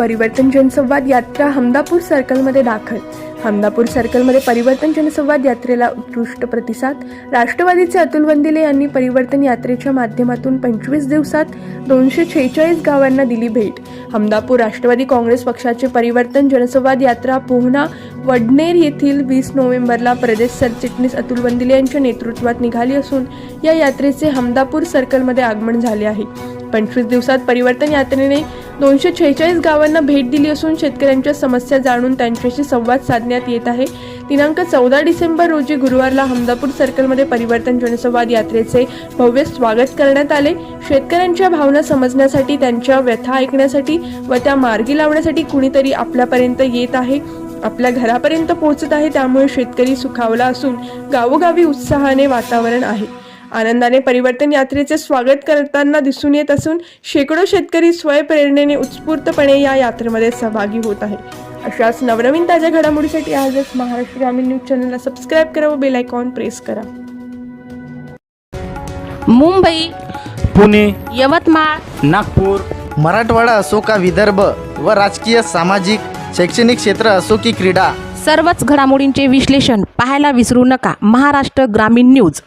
परिवर्तन जनसंवाद यात्रा हमदापूर सर्कलमध्ये दाखल. हमदापूर सर्कलमध्ये परिवर्तन जनसंवाद यात्रेला उत्कृष्ट प्रतिसाद. राष्ट्रवादीचे अतुल वंदिले यांनी परिवर्तन यात्रेच्या माध्यमातून पंचवीस दिवसात दोनशे शेहेचाळीस गावांना दिली भेट. हमदापूर राष्ट्रवादी काँग्रेस पक्षाचे परिवर्तन जनसंवाद यात्रा पोहना वडनेर येथील वीस नोव्हेंबरला प्रदेश सरचिटणीस अतुल वंदिले यांच्या नेतृत्वात निघाली असून या यात्रेचे हमदापूर सर्कलमध्ये आगमन झाले आहे. पंचवीस दिवसात परिवर्तन यात्रेने दोनशे छेचाळीस गावांना भेट दिली असून शेतकऱ्यांच्या समस्या जाणून त्यांच्याशी संवाद साधण्यात येत आहे. दिनांक चौदा डिसेंबर रोजी गुरुवारला हमदापूर सर्कलमध्ये परिवर्तन जनसंवाद यात्रेचे भव्य स्वागत करण्यात आले. शेतकऱ्यांच्या भावना समजण्यासाठी त्यांच्या व्यथा ऐकण्यासाठी व त्या मार्गी लावण्यासाठी कुणीतरी आपल्यापर्यंत येत आहे. आपल्या घरापर्यंत पोहोचत आहे त्यामुळे शेतकरी सुखावला असून गावोगावी उत्साहाने वातावरण आहे. आनंदाने परिवर्तन यात्रेचे स्वागत करताना दिसून येत असून शेकडो शेतकरी स्वयंप्रेरणेने उत्स्फूर्तपणे या यात्रेमध्ये सहभागी होत आहे अशाच नवनवीन ताज्या घडामोडीसाठी आजच महाराष्ट्र ग्रामीण न्यूज चॅनलला सबस्क्राईब करा व बेल आयकॉन प्रेस करा. मुंबई पुणे यवतमाळ नागपूर मराठवाडा असो का विदर्भ व राजकीय सामाजिक शैक्षणिक क्षेत्र असो की क्रीडा. सर्वच घडामोडींचे विश्लेषण पाहायला विसरू नका. महाराष्ट्र ग्रामीण न्यूज.